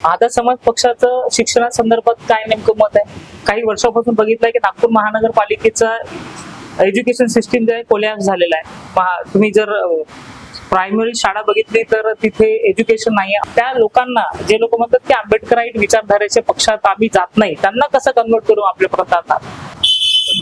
आता समाज पक्षाचं शिक्षणासंदर्भात काय नेमकं मत आहे? काही वर्षापासून बघितलंय की नागपूर महानगरपालिकेचा एज्युकेशन सिस्टीम जे आहे कोलॅप्स झालेला आहे. तुम्ही जर प्रायमरी शाळा बघितली तर तिथे एज्युकेशन नाही आहे त्या लोकांना जे लोक म्हणतात की आंबेडकराईट विचारधारेच्या पक्षात आम्ही जात नाही त्यांना कसं कन्वर्ट करू आपल्या प्रतापात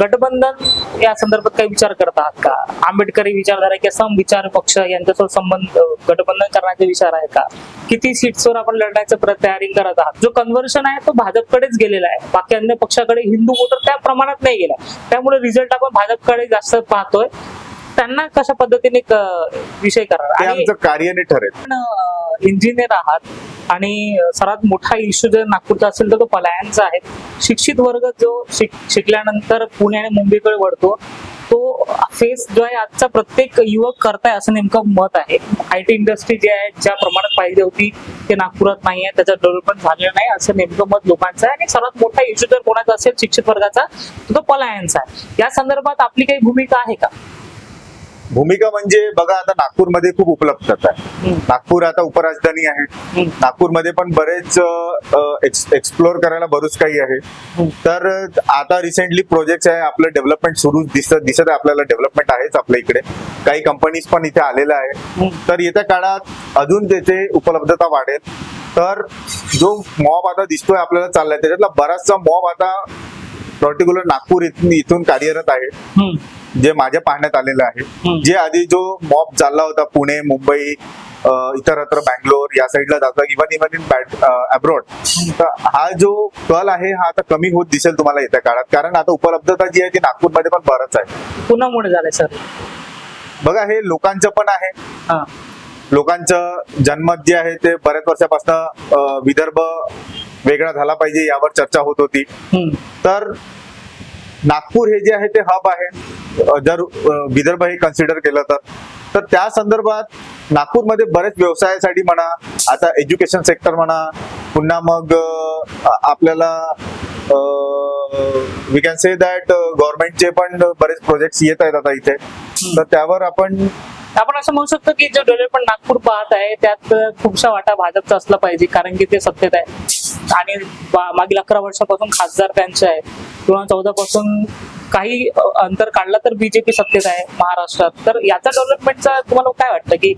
गठबंधन या संदर्भात काही विचार करत आहात का? आंबेडकरी विचारधारा किंवा सम विचार पक्ष यांच्यासोबत संबंध गठबंधन करण्याचे विचार आहे का? किती सीट्सवर आपण लढण्याचं तयारी करत आहात? जो कन्व्हर्शन आहे तो भाजपकडेच गेलेला आहे. बाकी अन्य पक्षाकडे हिंदू वोटर त्या प्रमाणात नाही गेला. त्यामुळे रिझल्ट आपण भाजपकडे जास्त पाहतोय. त्यांना कशा पद्धतीने विषय करणार? आणि आमचं कार्याने ठरेल. इंजिनियर आहात. आणि सर्वात मोठा इश्यू जर नागपूरचा असेल तर तो पलायनचा आहे. शिक्षित वर्ग जो शिक शिकल्यानंतर पुणे आणि मुंबईकडे वळतो तो फेस जो आहे आजचा प्रत्येक युवक करताय असं नेमकं मत आहे. आय टी इंडस्ट्री जी आहे ज्या प्रमाणात पाहिजे होती ते नागपुरात नाही आहे त्याचं डेव्हलपमेंट झालेलं नाही असं नेमकं मत लोकांचं आहे. आणि सर्वात मोठा इश्यू जर कोणाचा असेल शिक्षित वर्गाचा तो पलायनचा आहे. या संदर्भात आपली काही भूमिका आहे का? भूमिका म्हणजे बघा आता नागपूरमध्ये खूप उपलब्धता आहे. नागपूर आता उपराजधानी आहे. नागपूरमध्ये पण बरेच एक्सप्लोर करायला बरंच काही आहे. तर आता रिसेंटली प्रोजेक्ट आहे आपलं डेव्हलपमेंट सुरू दिसत दिसत आहे आपल्याला डेव्हलपमेंट आहेच आपल्या इकडे काही कंपनीज पण इथे आलेल्या आहे. तर येत्या काळात अजून त्याचे उपलब्धता वाढेल तर जो मॉब आता दिसतोय आपल्याला चाललाय त्याच्यातला बराचसा मॉब आता पर्टिक्युलर नागपूर इथून कार्यरत आहे. जे माझ्या पाहण्यात आलेलं आहे. जे आधी जो मॉब चालला होता पुणे मुंबई इतरत्र बँगलोर या साईडला जातात इव्हन इव्हन इन अब्रॉड तर हा जो कल आहे हा आता कमी होत दिसेल तुम्हाला येत्या काळात. कारण आता उपलब्धता जी आहे ती नागपूरमध्ये पण बरंच आहे. पुण्यामुळे झालंय सर. बघा हे लोकांचं पण आहे. लोकांचं जन्मत जे आहे ते बऱ्याच वर्षापासून विदर्भ वेगळा झाला पाहिजे यावर चर्चा होत होती. तर नागपूर हे जे आहे ते हब आहे. जर विदर्भ हे कन्सिडर केलं तर. तर त्या संदर्भात नागपूरमध्ये बरेच व्यवसायासाठी म्हणा आता एज्युकेशन सेक्टर म्हणा पुन्हा मग आपल्याला वी कॅन से दॅट गव्हर्नमेंटचे पण बरेच प्रोजेक्ट येत आहेत आता इथे. तर त्यावर आपण आपण असं म्हणू शकतो की जो डेव्हलपमेंट नागपूर पाहत आहे त्यात खूपसा वाटा भाजपचा असला पाहिजे कारण की ते सत्तेत आहे. आणि मागील अकरा वर्षापासून खासदार त्यांचे आहे दोन हजार चौदा पासून काही अंतर काढलं तर बीजेपी सत्तेत आहे महाराष्ट्रात. तर याचा डेव्हलपमेंटचा तुम्हाला काय वाटतं की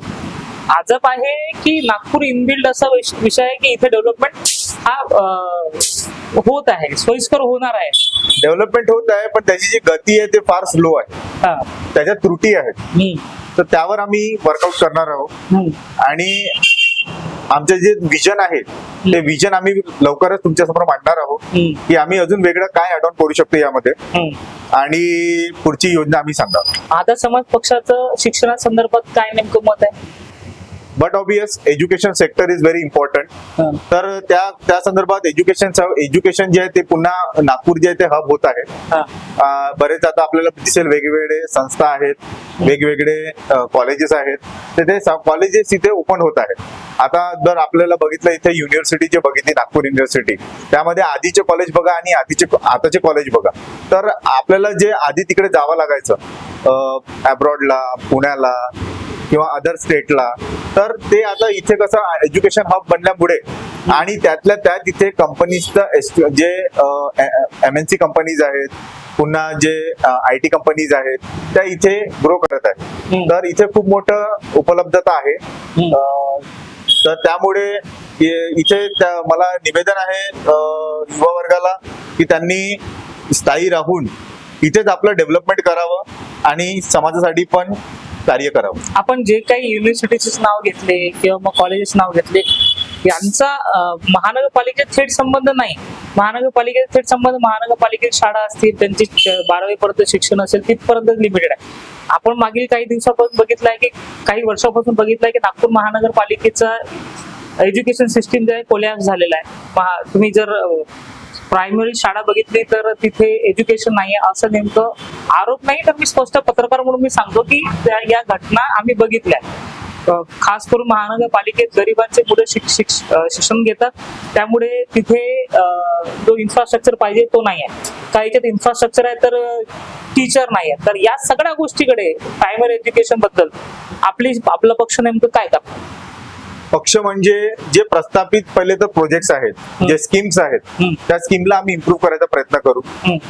आजप आहे की नागपूर इनबिल्ड असा विष- विषय आहे की इथे डेव्हलपमेंट हा होत आहे सोयीस्कर होणार आहे? डेव्हलपमेंट होत आहे पण त्याची जी गती आहे ते फार स्लो आहे. हा. त्याच्यात त्रुटी आहेत. तर त्यावर आम्ही वर्कआउट करणार आहोत. आणि आमचे जे विजन आहे ते विजन आम्ही लवकरच तुमच्यासमोर मांडणार आहोत. की आम्ही अजून वेगळं काय ऍड ऑन करू शकतो यामध्ये. आणि पुढची योजना आम्ही सांगणार आता समाज पक्षाचं शिक्षणासंदर्भात काय नेमकं मत आहे but obvious education sector is very important. तर त्या त्या संदर्भात एज्युकेशन एज्युकेशन जे आहे ते पुन्हा नागपूर जे आहे ते हब होत आहे. बरेच आता आपल्याला दिसेल वेगवेगळे संस्था आहेत वेगवेगळे कॉलेजेस आहेत. तर ते कॉलेजेस इथे ओपन होत आहेत. आता जर आपल्याला बघितलं इथे युनिव्हर्सिटी जे बघितली नागपूर युनिव्हर्सिटी त्यामध्ये आधीचे कॉलेज बघा आणि आधीचे आताचे कॉलेज बघा. तर आपल्याला जे आधी तिकडे जावं लागायचं अब्रॉडला पुण्याला किंवा अदर स्टेटला तर ते आता इथे कसं एज्युकेशन हब बनल्यामुळे आणि त्यातल्या त्यात इथे कंपनीजचं जे एम एन सी कंपनीज आहेत पुन्हा जे आय टी कंपनीज आहेत त्या इथे ग्रो करत आहेत. तर इथे खूप मोठं उपलब्धता आहे. तर त्यामुळे इथे त्या- मला निवेदन आहे युवा वर्गाला की त्यांनी स्थायी राहून इथेच आपलं डेव्हलपमेंट करावं आणि समाजासाठी पण कार्य करावं. आपण जे काही युनिव्हर्सिटीचे नाव घेतले किंवा मग कॉलेजेस नाव घेतले यांचा महानगरपालिकेत थेट संबंध नाही. महानगरपालिकेत थेट संबंध महानगरपालिकेत शाळा असतील त्यांची बारावी पर्यंत शिक्षण असेल तिथपर्यंत लिमिटेड आहे. आपण मागील काही दिवसापासून बघितलंय की काही वर्षापासून बघितलंय की नागपूर महानगरपालिकेचा एज्युकेशन सिस्टीम जे आहे कोलॅप्स झालेला आहे. महा- तुम्ही जर प्रायमरी शाळा बघितली तर तिथे एज्युकेशन नाही आहे असं नेमकं आरोप नाही तर मी स्पष्ट पत्रकार म्हणून मी सांगतो की त्या- या घटना आम्ही बघितल्या. खास करून महानगरपालिकेत गरिबांचे मुलं शिक्षण घेतात. त्यामुळे तिथे जो इन्फ्रास्ट्रक्चर पाहिजे तो नाही आहे काही याच्यात इन्फ्रास्ट्रक्चर आहे तर टीचर नाही आहे तर या सगळ्या गोष्टीकडे प्रायमरी एज्युकेशनबद्दल आपली आपला पक्ष नेमकं काय करतो पक्ष म्हणजे जे प्रस्थापित पहिले तर प्रोजेक्ट्स आहेत जे स्कीम्स आहेत. त्या स्कीमला आम्ही इम्प्रूव्ह करायचा प्रयत्न करू.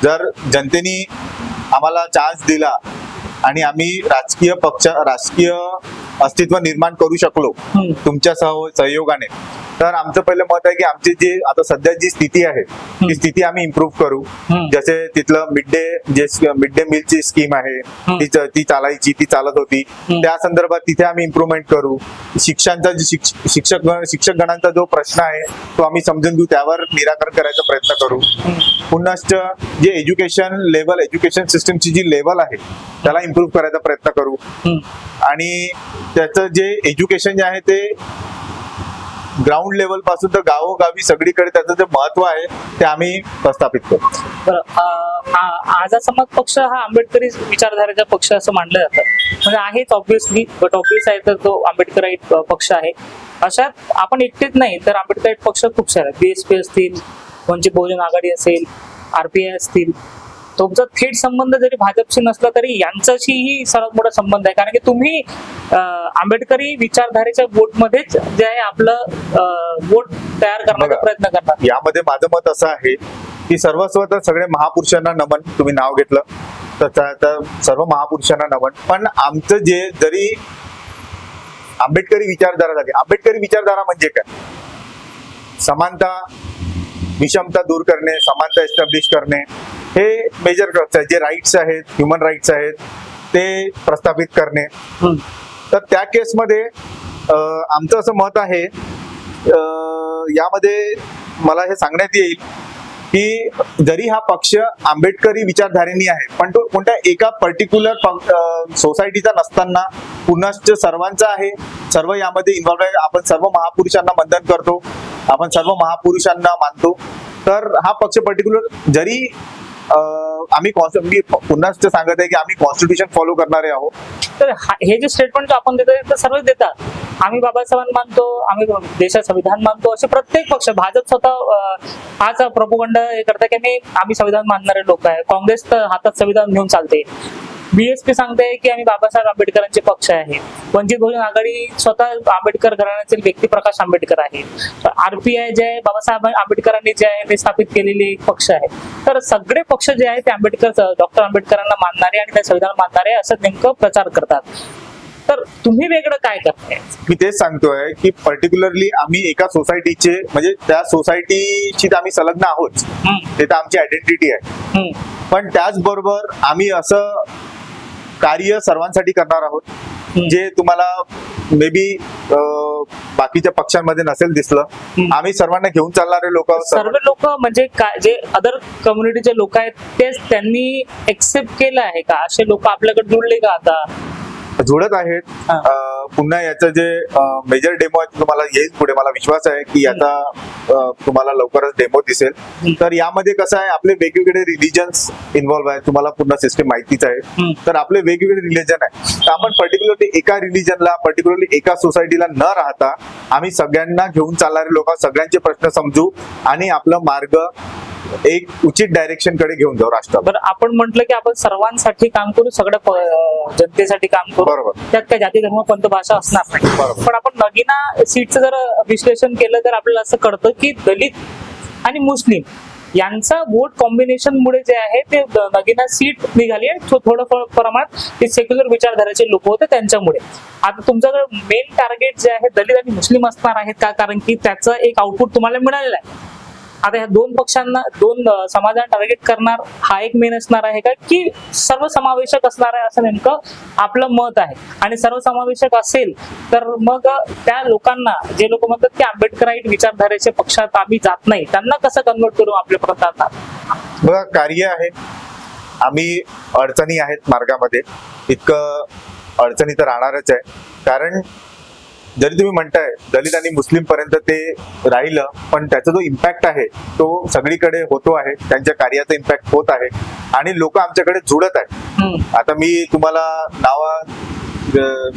जर जनतेने आम्हाला चान्स दिला आणि आम्ही राजकीय पक्ष राजकीय अस्तित्व निर्माण करू शकलो. तुमच्या सह सहयोगाने. तर आमचं पहिलं मत आहे की आमची जी आता सध्या जी स्थिती आहे ती स्थिती आम्ही इम्प्रूव्ह करू. जसे तिथलं मिड डे जे मिड डे मिलची स्कीम आहे ती ती चालायची ती चालत होती. त्या संदर्भात तिथे आम्ही इम्प्रुव्हमेंट करू. शिक्षकांचा जे शिक्ष- शिक्षक शिक्षक गणांचा जो प्रश्न आहे तो आम्ही समजून घेऊ त्यावर निराकरण करायचा प्रयत्न करू. पुन्हाच जे एज्युकेशन लेवल एज्युकेशन सिस्टमची जी लेवल आहे त्याला इम्प्रूव्ह करायचा प्रयत्न करू. आणि त्याचं जे एज्युकेशन जे आहे ते ग्राउंड लेवलपासून तर गावोगावी सगळीकडे त्याचं जे महत्त्व आहे ते आम्ही प्रस्थापित करतो. आझाद समाज पक्ष हा आंबेडकरी विचारधारेचा पक्ष असं मानलं जातं. म्हणजे आहेच ऑब्विसली बट ऑब्विस आहे तर तो आंबेडकर पक्ष आहे. अशात आपण एकटेच नाही तर आंबेडकराईट पक्ष खूप सारे बीएसपी असतील वंचित बहुजन आघाडी असेल आरपीआय असतील तुमचा थेट संबंध जरी भाजपशी नसला तरी यांच्याशीही सर्वात मोठा संबंध आहे. कारण की तुम्ही आंबेडकरी विचारधारेच्या वोटमध्येच जे आहे आपलं वोट तयार करण्याचा. प्रयत्न करणार. यामध्ये माझं मत असं आहे की सर्वस्व तर सगळे महापुरुषांना नमन तुम्ही नाव घेतलं तर सर्व महापुरुषांना नमन. पण आमचं जे जरी आंबेडकरी विचारधारा झाली आंबेडकरी विचारधारा म्हणजे काय? समानता विषमता दूर करणे समानता एस्टॅब्लिश करणे हे मेजर जे राईट्स आहेत ह्युमन राईट्स आहेत ते प्रस्थापित करणे. तर त्या केसमध्ये आमचं असं मत आहे यामध्ये मला हे सांगण्यात येईल की जरी हा पक्ष आंबेडकरी विचारधारेनी आहे पण तो कोणत्या एका पर्टिक्युलर सोसायटीचा नसताना पुन्हा सर्वांचा आहे सर्व यामध्ये इन्व्हॉल्व आहे आपण सर्व महापुरुषांना वंदन करतो आपण सर्व महापुरुषांना मानतो तर हा पक्ष पर्टिक्युलर जरी आम्ही कॉन्स- मी पुन्हा सांगत आहे की आम्ही कॉन्स्टिट्यूशन फॉलो करणारे आहोत. तर हे जे स्टेटमेंट आपण देतो ते सर्वच देतात. आम्ही बाबासाहेबांना मानतो आम्ही देशात संविधान मानतो असे प्रत्येक पक्ष भाजप स्वतः हाच प्रपोगंड हे करतात की आम्ही आम्ही संविधान मानणारे लोक आहे. काँग्रेस तर हातात संविधान घेऊन चालते. बीएसपी सांगते की आम्ही बाबासाहेब आंबेडकरांचे पक्ष आहे. वंचित बहुजन आघाडी स्वतः आंबेडकर घराण्याचे व्यक्ती प्रकाश आंबेडकर आहे. आरपीआय जे आहे बाबासाहेब आंबेडकरांनी जे आहे ते स्थापित केलेले एक पक्ष आहे. तर सगळे पक्ष जे आहे ते आंबेडकर डॉक्टर आंबेडकरांना मानणारे आणि ते संविधान मानणारे असं नेमकं प्रचार करतात. तर तुम्ही वेगळं काय करताय? मी तेच सांगतोय की पर्टिक्युलरली आम्ही एका सोसायटीचे म्हणजे त्या सोसायटीशी तर आम्ही संलग्न आहोत. ते तर आमची आयडेंटिटी आहे. पण त्याचबरोबर आम्ही असं कार्य सर्वांसाठी करणार आहोत. जे तुम्हाला मे बी बाकीच्या पक्षांमध्ये नसेल दिसलं. आम्ही सर्वांना घेऊन चालणारे लोक सर्व लोक म्हणजे काय जे अदर कम्युनिटीचे लोक आहेत तेच त्यांनी एक्सेप्ट केलं आहे का असे लोक आपल्याकडे जुळले का आता जुळत आहेत. पुन्हा याचं जे मेजर डेमो आहे तुम्हाला येईल पुढे. मला विश्वास आहे की याचा तुम्हाला लवकरच डेमो दिसेल. तर यामध्ये कसं आहे आपले वेगवेगळे रिलिजन्स इन्व्हॉल्व्ह आहेत. तुम्हाला पूर्ण सिस्टम माहितीच आहे. तर आपले वेगवेगळे रिलिजन आहे. तर आपण पर्टिक्युलरली एका रिलिजनला पर्टिक्युलरली एका सोसायटीला न राहता आम्ही सगळ्यांना घेऊन चालणारे लोक सगळ्यांचे प्रश्न समजू आणि आपलं मार्ग एक उचित डायरेक्शनकडे घेऊन जाऊ राष्ट्राला. बरं आपण म्हटलं की आपण सर्वांसाठी काम करू सगळ्या जनतेसाठी काम करू. बरोबर. त्यात काय जाती धर्म पंत भाषा असणार नाही. बरोबर. पण आपण नगिना सीटचं जर विश्लेषण केलं तर आपल्याला असं कळतं की दलित आणि मुस्लिम यांचा वोट कॉम्बिनेशन मुळे जे आहे ते नगिना सीट निघाली आणि थो- थोडं प्रमाणात ते सेक्युलर विचारधारेचे लोक होते त्यांच्यामुळे. आता तुमच्याकडे मेन टार्गेट जे आहे दलित आणि मुस्लिम असणार आहेत का? कारण की त्याचं एक आउटपुट तुम्हाला मिळालेलं आहे. आता ह्या दोन पक्षांना दोन समाजाला टार्गेट करणार हा एक मेन असणार आहे का? की सर्वसमावेशक असणार आहे असं नेमकं आपलं मत आहे. आणि सर्वसमावेशक असेल तर मग त्या लोकांना जे लोक म्हणतात की आंबेडकराईट विचारधारेच्या पक्षात आम्ही जात नाही त्यांना कसं कन्वर्ट करू आपल्या प्रतात बघा कार्य आहे आम्ही अडचणी आहेत मार्गामध्ये. इतकं अडचणी तर राहणारच आहे. कारण जरी तुम्ही म्हणताय दलित आणि मुस्लिम पर्यंत ते राहिलं पण त्याचा जो इम्पॅक्ट आहे तो सगळीकडे होतो आहे. त्यांच्या कार्याचा इम्पॅक्ट होत आहे. आणि लोक आमच्याकडे जुळत आहेत. आता मी तुम्हाला नावा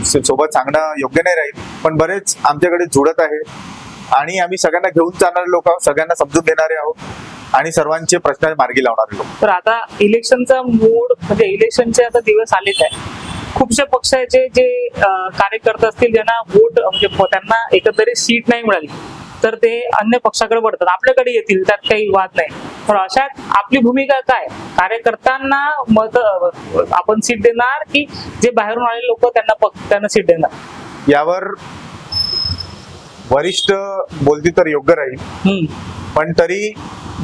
सोबत सांगणं योग्य नाही राहील पण बरेच आमच्याकडे जुळत आहे. आणि आम्ही सगळ्यांना घेऊन जाणारे लोक आहोत सगळ्यांना समजून घेणारे आहोत. आणि सर्वांचे प्रश्न मार्गी लावणारे लोक. तर आता इलेक्शनचा मूड म्हणजे इलेक्शनचे आता दिवस आलेच आहे. खूपशा पक्षाचे जे कार्यकर्ते असतील ज्यांना वोट म्हणजे त्यांना एकंदरीत सीट नाही मिळाली तर ते अन्य पक्षाकडे वळतात. आपल्याकडे येतील त्यात काही वाद नाही. तर अशात आपली भूमिका काय? कार्यकर्त्यांना मत आपण सीट देणार की जे बाहेरून आलेले लोक त्यांना त्यांना सीट देणार? यावर वरिष्ठ बोलती तर योग्य राहील. पण तरी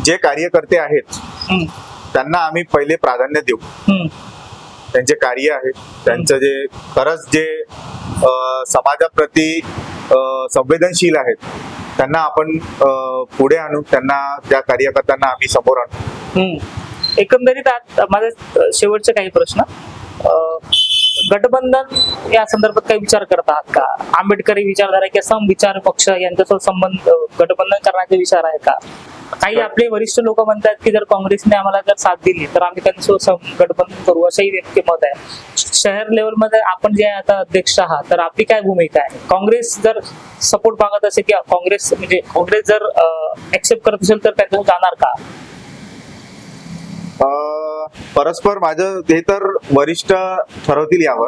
जे कार्यकर्ते आहेत त्यांना आम्ही पहिले प्राधान्य देऊ. त्यांचे कार्य आहे. त्यांचं जे खरंच जे समाजाप्रती संवेदनशील आहेत त्यांना आपण पुढे आणू त्यांना त्या कार्यकर्त्यांना आम्ही समोर आणू. हम्म. एकंदरीत आत- माझे शेवटचे काही प्रश्न. गठबंधन या संदर्भात काही विचार करत आहात का? आंबेडकरी विचारधारा किंवा सम विचार पक्ष यांच्यासोबत संबंध गठबंधन करण्याचे विचार आहे का? काही आपले वरिष्ठ लोक म्हणतात की जर काँग्रेसने आम्हाला जर साथ दिली तर आम्ही सम- गठबंधन करू असंही नेमके मत आहे. शहर लेवलमध्ये आपण जे आता अध्यक्ष आहात तर आपली काय भूमिका आहे? काँग्रेस जर सपोर्ट मागत असेल की काँग्रेस म्हणजे काँग्रेस जर ऍक्सेप्ट करत असेल तर त्यांच्यासोबत जाणार का? परस्पर माझं हे तर वरिष्ठ ठरवतील यावर.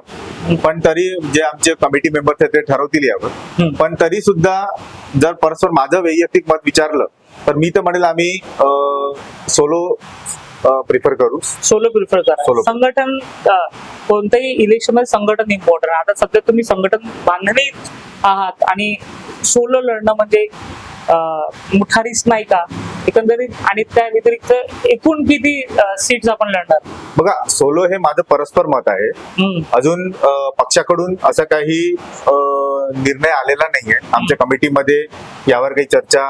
पण तरी जे आमचे कमिटी मेंबर्स आहेत ते ठरवतील यावर. पण तरी सुद्धा जर परस्पर माझं वैयक्तिक मत विचारलं तर मी तर म्हणेल आम्ही सोलो प्रिफर करू. सोलो प्रिफर करा. संघटन अं, कोणत्याही इलेक्शनमध्ये संघटन इम्पॉर्टंट आता सध्या तुम्ही संघटन बांधणी आहात आणि सोलो लढणं म्हणजे अं, मुठारीच नाही का? एकंदरीत आणि त्या व्यतिरिक्त एकूण किती सीट्स आपण लढणार? बघा सोलो हे माझं परस्पर मत आहे. अजून पक्षाकडून असा काही निर्णय आलेला नाहीये. आमच्या कमिटीमध्ये यावर काही चर्चा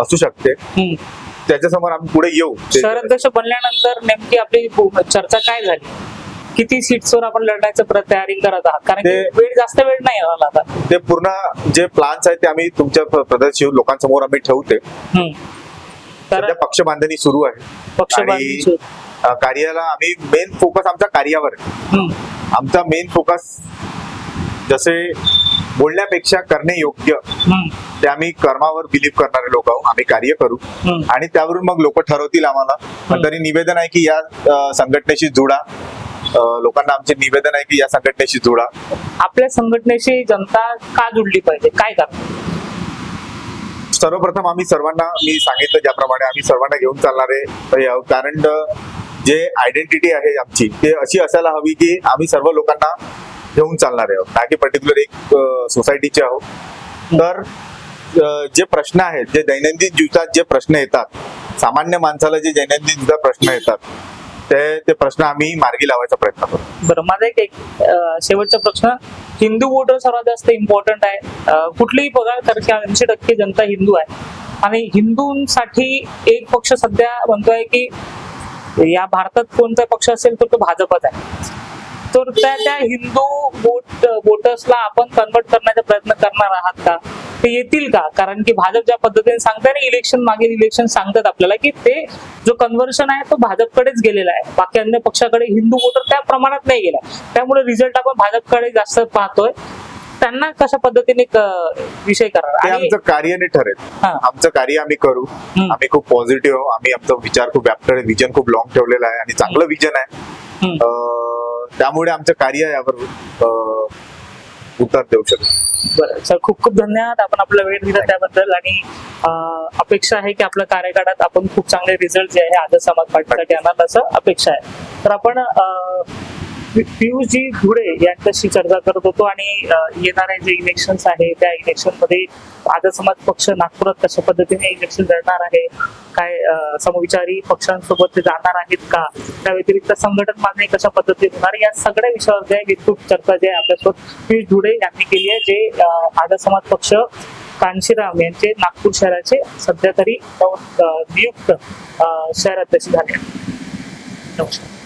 असू शकते. हम्म. त्याच्यासमोर आम्ही पुढे येऊ. शहराध्यक्ष बनल्यानंतर नेमकी आपली चर्चा काय झाली? किती सीट्सवर आपण लढण्याचं प्र- तयारी करत आहात? कारण वेळ जास्त वेळ नाही आता. ते पूर्ण जे प्लान्स आहेत ते आम्ही तुमच्या प- प्रदर्शित लोकांसमोर आम्ही ठेवते. तर पक्ष बांधणी सुरू आहे. पक्ष कार्याला आम्ही मेन फोकस आमच्या कार्यावर आहे. आमचा मेन फोकस जसे बोलण्यापेक्षा करणे योग्य. ते आम्ही कर्मावर बिलीव्ह करणारे लोक आहोत. आम्ही कार्य करू. आणि त्यावरून मग लोक ठरवतील आम्हाला. पण तरी निवेदन आहे की या संघटनेशी जुडा. लोकांना आमचे निवेदन आहे की या संघटनेशी जुडा. आपल्या संघटनेशी जनता का जुडली पाहिजे? काय कारण? सर्वप्रथम आम्ही सर्वांना मी सांगितलं ज्याप्रमाणे आम्ही सर्वांना घेऊन चालणारे हे आहोत. कारण जे आयडेंटिटी आहे आमची ते अशी असायला हवी की आम्ही सर्व लोकांना घेऊन चालणारे आहोत ना की पर्टिक्युलर एक सोसायटीचे आहोत. तर जे प्रश्न आहेत जे दैनंदिन जीवनात जे प्रश्न येतात सामान्य माणसाला जे दैनंदिन जीवनात प्रश्न येतात ते ते प्रश्न आम्ही मार्गी लावायचा प्रयत्न करतो बरं माझा एक शेवटचा प्रश्न. हिंदू वोटर सर्वात जास्त इम्पॉर्टंट आहे. कुठलीही बघा तर ऐंशी टक्के जनता हिंदू आहे. आणि हिंदूंसाठी एक पक्ष सध्या म्हणतोय की या भारतात कोणता पक्ष असेल तर तो भाजपच आहे. तर त्या त्या हिंदू वोट वोटर्सला आपण कन्वर्ट करण्याचा प्रयत्न करणार आहात का? ते येतील का? कारण की भाजप ज्या पद्धतीने सांगताय ना इलेक्शन मागील इलेक्शन सांगतात आपल्याला की ते जो कन्व्हर्शन आहे तो भाजपकडेच गेलेला आहे. बाकी अन्य पक्षाकडे हिंदू वोटर त्या प्रमाणात नाही गेला. त्यामुळे रिझल्ट आपण भाजपकडे जास्त पाहतोय. त्यांना कशा पद्धतीने विषय करणार? आणि आमचं कार्याने ठरेल हा. आमचं कार्य आम्ही करू. आम्ही खूप पॉझिटिव्ह आहोत. आम्ही आमचा विचार खूप व्याप्त विजन खूप लॉंग ठेवलेला आहे. आणि चांगलं विजन आहे. त्यामुळे आमचं कार्य यावर उत्तर देऊ शकतो. बरं. सर खूप खूप धन्यवाद. आपण आपला वेळ दिला त्याबद्दल आणि अपेक्षा आहे की आपल्या कार्यकाळात आपण खूप चांगले रिझल्ट जे आहे आदर्श समाज पार्टीसाठी आणणार असं अपेक्षा आहे. तर आपण पियुषजी धुळे यांच्याशी चर्चा करत होतो आणि येणारे जे इलेक्शन आहे त्या इलेक्शनमध्ये आदर्श समाज पक्ष नागपुरात कशा पद्धतीने इलेक्शन लढणार आहे काय समविचारी पक्षांसोबत ते जाणार आहेत का त्या व्यतिरिक्त संघटन मागणी कशा पद्धतीने होणार या सगळ्या विषयावर जे विस्तृत चर्चा जे आहे आपल्यासोबत पियुष धुळे यांनी केली आहे जे आदर समाज पक्ष कांशीराम यांचे नागपूर शहराचे सध्या तरी नियुक्त अं, शहराध्यक्ष झाले नमस्कार.